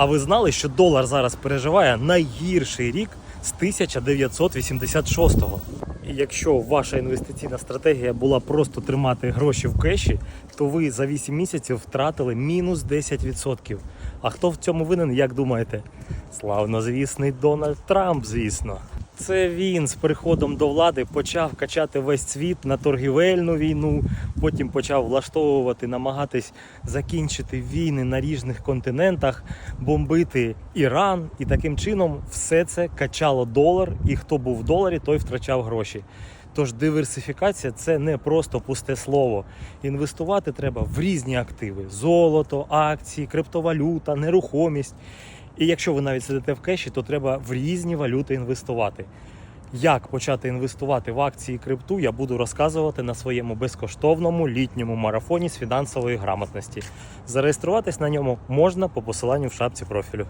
А ви знали, що долар зараз переживає найгірший рік з 1986-го? І якщо ваша інвестиційна стратегія була просто тримати гроші в кеші, то ви за 8 місяців втратили мінус 10%. А хто в цьому винен, як думаєте? Славно, звісний Дональд Трамп, звісно. Це він з приходом до влади почав качати весь світ на торгівельну війну, потім почав влаштовувати, намагатись закінчити війни на різних континентах, бомбити Іран, і таким чином все це качало долар, і хто був в доларі, той втрачав гроші. Тож диверсифікація це не просто пусте слово. Інвестувати треба в різні активи: золото, акції, криптовалюта, нерухомість. І якщо ви навіть сидите в кеші, то треба в різні валюти інвестувати. Як почати інвестувати в акції крипту, я буду розказувати на своєму безкоштовному літньому марафоні з фінансової грамотності. Зареєструватись на ньому можна по посиланню в шапці профілю.